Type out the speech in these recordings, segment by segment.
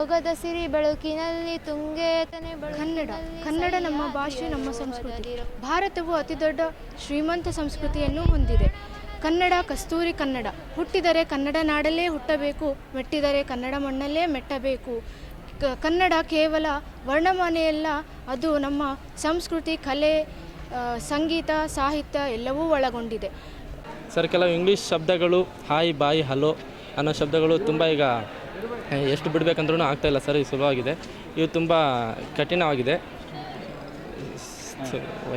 ಯೋಗದ ಸಿರಿ ಬೆಳಕಿನಲ್ಲಿ ತುಂಗೇತನೆ ಕನ್ನಡ ಕನ್ನಡ ನಮ್ಮ ಭಾಷೆ ನಮ್ಮ ಸಂಸ್ಕೃತಿ. ಭಾರತವು ಅತಿದೊಡ್ಡ ಶ್ರೀಮಂತ ಸಂಸ್ಕೃತಿಯನ್ನು ಹೊಂದಿದೆ. ಕನ್ನಡ ಕಸ್ತೂರಿ ಕನ್ನಡ. ಹುಟ್ಟಿದರೆ ಕನ್ನಡ ನಾಡಲ್ಲೇ ಹುಟ್ಟಬೇಕು ಮೆಟ್ಟಿದರೆ ಕನ್ನಡ ಮಣ್ಣಲ್ಲೇ ಮೆಟ್ಟಬೇಕು. ಕ- ಕನ್ನಡ ಕೇವಲ ವರ್ಣಮಾನೆಯಲ್ಲ ಅದು ನಮ್ಮ ಸಂಸ್ಕೃತಿ ಕಲೆ ಸಂಗೀತ ಸಾಹಿತ್ಯ ಎಲ್ಲವೂ ಒಳಗೊಂಡಿದೆ. ಸರ್ ಕೆಲವು ಇಂಗ್ಲೀಷ್ ಶಬ್ದಗಳು ಹಾಯ್ ಬಾಯ್ ಹಲೋ ಅನ್ನೋ ಶಬ್ದಗಳು ತುಂಬ ಈಗ ಎಷ್ಟು ಬಿಡಬೇಕಂದ್ರೂ ಆಗ್ತಾಯಿಲ್ಲ ಸರ್ ಇದು ಸುಲಭವಾಗಿದೆ. ಇದು ತುಂಬ ಕಠಿಣವಾಗಿದೆ.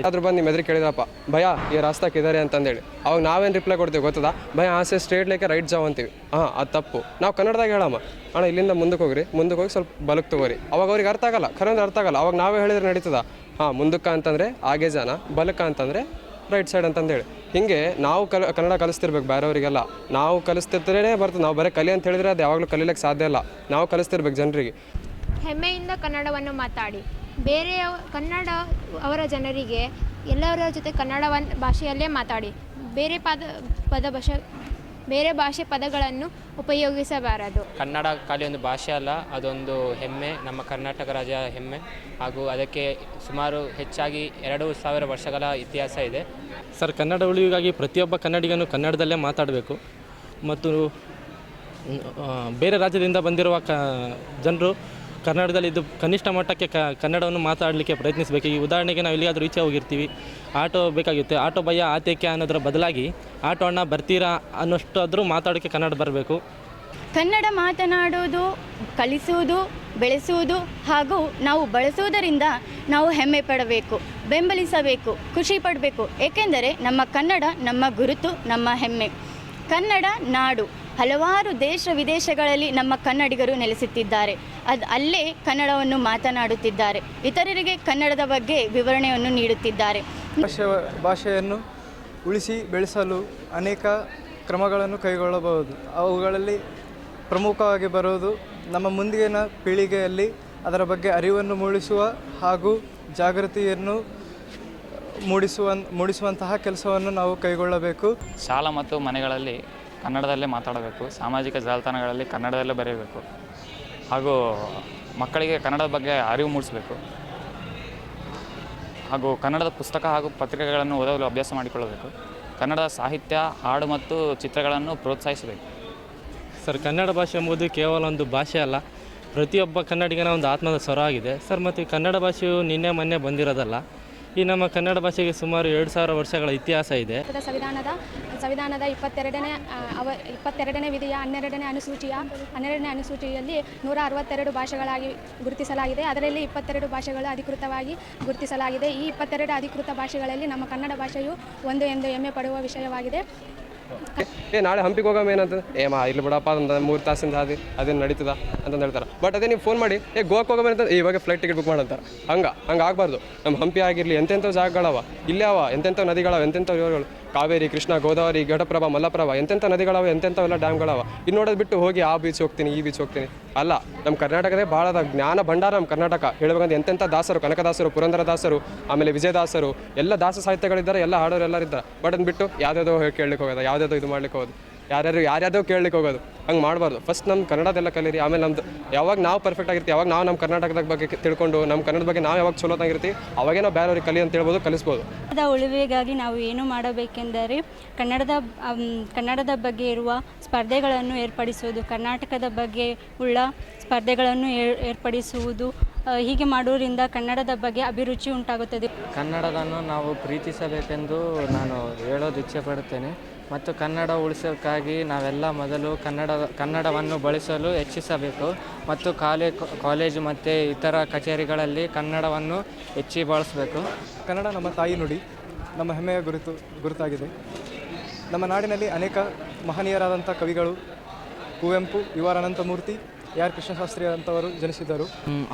ಅದ್ರ ಬಂದು ನಿಮ್ಮ ಎದುರು ಕೇಳಿದ್ರಪ್ಪ, ಭಯ, ಈ ರಾಸ್ತಾಕ್ ಇದ್ದಾರೆ ಅಂತಂದೇಳಿ. ಅವಾಗ ನಾವೇನು ರಿಪ್ಲೈ ಕೊಡ್ತೀವಿ ಗೊತ್ತದ? ಭಯ, ಆಸೆ ಸ್ಟ್ರೇಟ್ ಲೇಕೆ ರೈಟ್ ಜಾವ್ ಅಂತೀವಿ. ಹಾಂ, ಅದು ತಪ್ಪು. ನಾವು ಕನ್ನಡದಾಗ ಹೇಳಮ್ಮ. ಅಣ್ಣ, ಇಲ್ಲಿಂದ ಮುಂದಕ್ಕೆ ಹೋಗ್ರಿ. ಮುಂದಕ್ಕೆ ಹೋಗಿ ಸ್ವಲ್ಪ ಬಲಕ್ಕೆ ತಗೋರಿ. ಅವಾಗ ಅವ್ರಿಗೆ ಅರ್ಥ ಆಗಲ್ಲ ಖರೆ ಅರ್ಥ ಆಗಲ್ಲ. ಅವಾಗ ನಾವೇ ಹೇಳಿದ್ರೆ ನಡೀತದ? ಹಾಂ, ಮುಂದಕ್ಕೆ ಅಂತಂದರೆ ಆಗೇ ಜನ, ಬಲಕ್ಕ ಅಂತಂದರೆ ರೈಟ್ ಸೈಡ್ ಅಂತಂದೇಳಿ. ಹಿಂಗೆ ನಾವು ಕಲ, ಕನ್ನಡ ಕಲಿಸ್ತಿರ್ಬೇಕು ಬೇರೆಯವರಿಗೆಲ್ಲ. ನಾವು ಕಲಿಸ್ತಿರ್ತೇನೆ ಬರ್ತದೆ. ನಾವು ಬರೀ ಕಲಿ ಅಂತ ಹೇಳಿದ್ರೆ ಅದು ಯಾವಾಗಲೂ ಕಲಿಲಿಕ್ಕೆ ಸಾಧ್ಯ ಇಲ್ಲ. ನಾವು ಕಲಿಸ್ತಿರ್ಬೇಕು ಜನರಿಗೆ. ಹೆಮ್ಮೆಯಿಂದ ಕನ್ನಡವನ್ನು ಮಾತಾಡಿ. ಬೇರೆ ಕನ್ನಡ ಅವರ ಜನರಿಗೆ ಎಲ್ಲರ ಜೊತೆ ಕನ್ನಡವನ್ನು ಭಾಷೆಯಲ್ಲೇ ಮಾತಾಡಿ. ಬೇರೆ ಪದ ಪದ ಭಾಷೆ ಬೇರೆ ಭಾಷೆ ಪದಗಳನ್ನು ಉಪಯೋಗಿಸಬಾರದು. ಕನ್ನಡ ಖಾಲಿ ಒಂದು ಭಾಷೆ ಅಲ್ಲ ಅದೊಂದು ಹೆಮ್ಮೆ ನಮ್ಮ ಕರ್ನಾಟಕ ರಾಜ್ಯ ಹೆಮ್ಮೆ. ಹಾಗೂ ಅದಕ್ಕೆ ಸುಮಾರು ಹೆಚ್ಚಾಗಿ ಎರಡು ಸಾವಿರ ವರ್ಷಗಳ ಇತಿಹಾಸ ಇದೆ. ಸರ್ ಕನ್ನಡ ಉಳಿವಿಗಾಗಿ ಪ್ರತಿಯೊಬ್ಬ ಕನ್ನಡಿಗನು ಕನ್ನಡದಲ್ಲೇ ಮಾತಾಡಬೇಕು. ಮತ್ತು ಬೇರೆ ರಾಜ್ಯದಿಂದ ಬಂದಿರುವ ಕ ಜನರು ಕನ್ನಡದಲ್ಲಿ ಇದು ಕನಿಷ್ಠ ಮಟ್ಟಕ್ಕೆ ಕ ಕನ್ನಡವನ್ನು ಮಾತಾಡಲಿಕ್ಕೆ ಪ್ರಯತ್ನಿಸಬೇಕು. ಈ ಉದಾಹರಣೆಗೆ ನಾವು ಎಲ್ಲಿಗಾದರೂ ಈಚೆ ಹೋಗಿರ್ತೀವಿ. ಆಟೋ ಬೇಕಾಗುತ್ತೆ. ಆಟೋ ಭಯ, ಆತೇಕೆ ಅನ್ನೋದರ ಬದಲಾಗಿ ಆಟೋ ಅಣ್ಣ ಬರ್ತೀರಾ ಅನ್ನೋಷ್ಟಾದರೂ ಮಾತಾಡೋಕ್ಕೆ ಕನ್ನಡ ಬರಬೇಕು. ಕನ್ನಡ ಮಾತನಾಡುವುದು ಕಲಿಸುವುದು, ಬೆಳೆಸುವುದು ಹಾಗೂ ನಾವು ಬಳಸುವುದರಿಂದ ನಾವು ಹೆಮ್ಮೆ ಪಡಬೇಕು, ಬೆಂಬಲಿಸಬೇಕು, ಖುಷಿ ಪಡಬೇಕು. ಏಕೆಂದರೆ ನಮ್ಮ ಕನ್ನಡ ನಮ್ಮ ಗುರುತು, ನಮ್ಮ ಹೆಮ್ಮೆ. ಕನ್ನಡ ನಾಡು. ಹಲವಾರು ದೇಶ ವಿದೇಶಗಳಲ್ಲಿ ನಮ್ಮ ಕನ್ನಡಿಗರು ನೆಲೆಸುತ್ತಿದ್ದಾರೆ. ಅದು ಅಲ್ಲೇ ಕನ್ನಡವನ್ನು ಮಾತನಾಡುತ್ತಿದ್ದಾರೆ. ಇತರರಿಗೆ ಕನ್ನಡದ ಬಗ್ಗೆ ವಿವರಣೆಯನ್ನು ನೀಡುತ್ತಿದ್ದಾರೆ. ಭಾಷೆ ಭಾಷೆಯನ್ನು ಉಳಿಸಿ ಬೆಳೆಸಲು ಅನೇಕ ಕ್ರಮಗಳನ್ನು ಕೈಗೊಳ್ಳಬಹುದು. ಅವುಗಳಲ್ಲಿ ಪ್ರಮುಖವಾಗಿ ಬರುವುದು ನಮ್ಮ ಮುಂದಿನ ಪೀಳಿಗೆಯಲ್ಲಿ ಅದರ ಬಗ್ಗೆ ಅರಿವನ್ನು ಮೂಡಿಸುವ ಹಾಗೂ ಜಾಗೃತಿಯನ್ನು ಮೂಡಿಸುವ ಮೂಡಿಸುವಂತಹ ಕೆಲಸವನ್ನು ನಾವು ಕೈಗೊಳ್ಳಬೇಕು. ಶಾಲಾ ಮತ್ತು ಮನೆಗಳಲ್ಲಿ ಕನ್ನಡದಲ್ಲೇ ಮಾತಾಡಬೇಕು, ಸಾಮಾಜಿಕ ಜಾಲತಾಣಗಳಲ್ಲಿ ಕನ್ನಡದಲ್ಲೇ ಬರೆಯಬೇಕು ಹಾಗೂ ಮಕ್ಕಳಿಗೆ ಕನ್ನಡದ ಬಗ್ಗೆ ಅರಿವು ಮೂಡಿಸಬೇಕು, ಹಾಗೂ ಕನ್ನಡದ ಪುಸ್ತಕ ಹಾಗೂ ಪತ್ರಿಕೆಗಳನ್ನು ಓದಲು ಅಭ್ಯಾಸ ಮಾಡಿಕೊಳ್ಳಬೇಕು, ಕನ್ನಡದ ಸಾಹಿತ್ಯ, ಹಾಡು ಮತ್ತು ಚಿತ್ರಗಳನ್ನು ಪ್ರೋತ್ಸಾಹಿಸಬೇಕು. ಸರ್, ಕನ್ನಡ ಭಾಷೆ ಎಂಬುದು ಕೇವಲ ಒಂದು ಭಾಷೆ ಅಲ್ಲ, ಪ್ರತಿಯೊಬ್ಬ ಕನ್ನಡಿಗನ ಒಂದು ಆತ್ಮದ ಸ್ವರ ಆಗಿದೆ. ಸರ್, ಮತ್ತು ಕನ್ನಡ ಭಾಷೆಯು ನಿನ್ನೆ ಮೊನ್ನೆ ಬಂದಿರೋದಲ್ಲ ಈ ನಮ್ಮ ಕನ್ನಡ ಭಾಷೆಗೆ ಸುಮಾರು ಎರಡು ಸಾವಿರ ವರ್ಷಗಳ ಇತಿಹಾಸ ಇದೆ. ಸಂವಿಧಾನದ ಸಂವಿಧಾನದ ಇಪ್ಪತ್ತೆರಡನೇ ಅವ, ಇಪ್ಪತ್ತೆರಡನೇ ವಿಧಿಯ, ಹನ್ನೆರಡನೇ ಅನುಸೂಚಿಯ, ಹನ್ನೆರಡನೇ ಅನುಸೂಚಿಯಲ್ಲಿ ನೂರ ಅರವತ್ತೆರಡು ಭಾಷೆಗಳಾಗಿ ಗುರುತಿಸಲಾಗಿದೆ. ಅದರಲ್ಲಿ ಇಪ್ಪತ್ತೆರಡು ಭಾಷೆಗಳು ಅಧಿಕೃತವಾಗಿ ಗುರುತಿಸಲಾಗಿದೆ. ಈ ಇಪ್ಪತ್ತೆರಡು ಅಧಿಕೃತ ಭಾಷೆಗಳಲ್ಲಿ ನಮ್ಮ ಕನ್ನಡ ಭಾಷೆಯು ಒಂದು ಎಂದು ಹೆಮ್ಮೆ ಪಡುವ ವಿಷಯವಾಗಿದೆ. ಏ ನಾಳೆ ಹಂಪಿಗೆ ಹೋಗಮ್ಮ ಏನಂತ? ಏ ಮಾ ಇಲ್ಲಿ ಬಿಡಪ್ಪ ಅಂತ ಮೂರು ತಾಸಿಂದ ಹಾದಿ ಅದೇನು ನಡೀತದ ಅಂತಂದು ಹೇಳ್ತಾರೆ. ಬಟ್ ಅದೇ ನೀವು ಫೋನ್ ಮಾಡಿ ಏ ಗೋವಾಕ್ಕೆ ಹೋಗಮ್ಮ ಅಂತ "ಏ, ಇವಾಗ ಫ್ಲೈಟ್ ಟಿಕೆಟ್ ಬುಕ್ ಮಾಡಂತಾರೆ ಹಂಗೆ ಹಂಗೆ ಆಗಬಾರ್ದು. ನಮ್ಮ ಹಂಪಿ ಆಗಿರಲಿ ಎಂತೆಂಥ ಜಾಗಗಳವ ಇಲ್ಲೇ ಅವ ಎಂತೆಂಥ ನದಿಗಳವ ಎಂತೆಂಥ ರಿವರ್ಗಳು ಕಾವೇರಿ, ಕೃಷ್ಣ, ಗೋದಾವರಿ, ಘಟಪ್ರಭಾ, ಮಲ್ಲಪ್ರಭಾ ಎಂತೆಂಥ ನದಿಗಳವ, ಎಂತೆಂಥವೆಲ್ಲ ಡ್ಯಾಮ್ಗಳವ. ಇನ್ನು ನೋಡೋದು ಬಿಟ್ಟು ಹೋಗಿ ಆ ಬೀಚ್ ಹೋಗ್ತೀನಿ, ಈ ಬೀಚ್ ಹೋಗ್ತೀನಿ. ಅಲ್ಲ ನಮ್ಮ ಕರ್ನಾಟಕದೇ ಭಾಳ. ಜ್ಞಾನ ಭಂಡಾರ ನಮ್ಮ ಕರ್ನಾಟಕ. ಹೇಳಬೇಕಂದ್ರೆ ಎಂತೆಂಥ ದಾಸರು, ಕನಕದಾಸರು ಪುರಂದರದಾಸರು ಆಮೇಲೆ ವಿಜಯದಾಸರು, ಎಲ್ಲ ದಾಸ ಸಾಹಿತ್ಯಗಳಿದ್ದಾರೆ, ಎಲ್ಲ ಹಾಡೋರು ಎಲ್ಲರಿದ್ದಾರೆ ಬಟ್ ಬಿಟ್ಟು ಯಾವುದ್ಯಾವುದೋ ಹೇಳಿ ಕೇಳಲಿಕ್ಕೆ ಹೋಗೋದು, ಯಾವುದ್ಯಾವುದೋ ಇದು ಮಾಡ್ಲಿಕ್ಕೆ ಹೋಗೋದು. ಯಾರ್ಯಾರು ಯಾರ್ಯಾದೋ ಕೇಳಲಿಕ್ಕೆ ಹೋಗೋದು. ಹಂಗೆ ಮಾಡಬಾರ್ದು. ಫಸ್ಟ್ ನಮ್ಮ ಕನ್ನಡದೆಲ್ಲ ಕಲೀರಿ. ಆಮೇಲೆ ನಮ್ದು ಯಾವಾಗ ನಾವು ಪರ್ಫೆಕ್ಟ್ ಆಗಿರ್ತೀವಿ ಯಾವಾಗ ನಾವು ನಮ್ಮ ಕರ್ನಾಟಕದ ಬಗ್ಗೆ ತಿಳ್ಕೊಂಡು ನಮ್ಮ ಕನ್ನಡದ ಬಗ್ಗೆ ನಾವು ಯಾವಾಗ ಚಲೋತಾಗಿರ್ತೀವಿ ಅವಾಗೇ ನಾವು ಬೇರೆಯವ್ರಿಗೆ ಕಲಿ ಅಂತ ಹೇಳ್ಬೋದು ಕಲಿಸ್ಬೋದು. ಕನ್ನಡದ ಉಳಿವೆಗಾಗಿ ನಾವು ಏನು ಮಾಡಬೇಕೆಂದರೆ ಕನ್ನಡದ ಕನ್ನಡದ ಬಗ್ಗೆ ಇರುವ ಸ್ಪರ್ಧೆಗಳನ್ನು ಏರ್ಪಡಿಸುವುದು ಕರ್ನಾಟಕದ ಬಗ್ಗೆ ಉಳ್ಳ ಸ್ಪರ್ಧೆಗಳನ್ನು ಏರ್- ಏರ್ಪಡಿಸುವುದು ಹೀಗೆ ಮಾಡುವುದರಿಂದ ಕನ್ನಡದ ಬಗ್ಗೆ ಅಭಿರುಚಿ ಉಂಟಾಗುತ್ತದೆ. ಕನ್ನಡವನ್ನು ನಾವು ಪ್ರೀತಿಸಬೇಕೆಂದು ನಾನು ಹೇಳೋದು ಇಚ್ಛೆ ಪಡುತ್ತೇನೆ ಮತ್ತು ಕನ್ನಡ ಉಳಿಸೋಕ್ಕಾಗಿ ನಾವೆಲ್ಲ ಮೊದಲು ಕನ್ನಡ ಕನ್ನಡವನ್ನು ಬಳಸಲು ಹೆಚ್ಚಿಸಬೇಕು ಮತ್ತು ಕಾಲೇ ಕಾಲೇಜು ಮತ್ತು ಇತರ ಕಚೇರಿಗಳಲ್ಲಿ ಕನ್ನಡವನ್ನು ಹೆಚ್ಚಿ ಬಳಸಬೇಕು. ಕನ್ನಡ ನಮ್ಮ ತಾಯಿ ನುಡಿ ನಮ್ಮ ಹೆಮ್ಮೆಯ ಗುರುತು ಗುರುತಾಗಿದೆ. ನಮ್ಮ ನಾಡಿನಲ್ಲಿ ಅನೇಕ ಮಹನೀಯರಾದಂಥ ಕವಿಗಳು Kuvempu U R Ananthamurthy R. Krishnashastri ಅಂತವರು ಜನಿಸಿದರು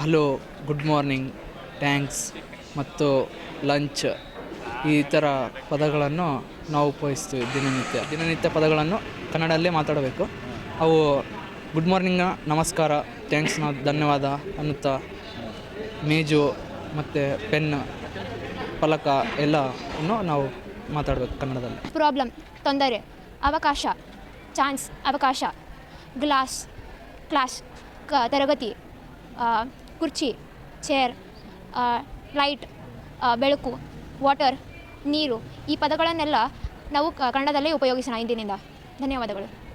ಹಲೋ ಗುಡ್ ಮಾರ್ನಿಂಗ್ ಥ್ಯಾಂಕ್ಸ್ ಮತ್ತು ಲಂಚ್. ಈ ಥರ ಪದಗಳನ್ನು ನಾವು ಉಪಯೋಗಿಸ್ತೀವಿ ದಿನನಿತ್ಯ. ದಿನನಿತ್ಯ ಪದಗಳನ್ನು ಕನ್ನಡದಲ್ಲೇ ಮಾತಾಡಬೇಕು. ಅವು ಗುಡ್ ಮಾರ್ನಿಂಗ್ನ ನಮಸ್ಕಾರ ಥ್ಯಾಂಕ್ಸ್ನ ಧನ್ಯವಾದ ಅನ್ನುತ್ತಾ ಮೇಜು ಮತ್ತು ಪೆನ್, ಫಲಕ ಎಲ್ಲವನ್ನು ನಾವು ಮಾತಾಡಬೇಕು ಕನ್ನಡದಲ್ಲಿ. ಪ್ರಾಬ್ಲಮ್, ತೊಂದರೆ, ಅವಕಾಶ, ಚಾನ್ಸ್, ಅವಕಾಶ, ಗ್ಲಾಸ್, ಕ್ಲಾಸ್, ಕ, ತರಗತಿ ಕುರ್ಚಿ, ಚೇರ್ ಲೈಟ್ ಬೆಳಕು, ವಾಟರ್ ನೀರು. ಈ ಪದಗಳನ್ನೆಲ್ಲ ನಾವು ಕನ್ನಡದಲ್ಲೇ ಉಪಯೋಗಿಸೋಣ ಇಂದಿನಿಂದ. ಧನ್ಯವಾದಗಳು.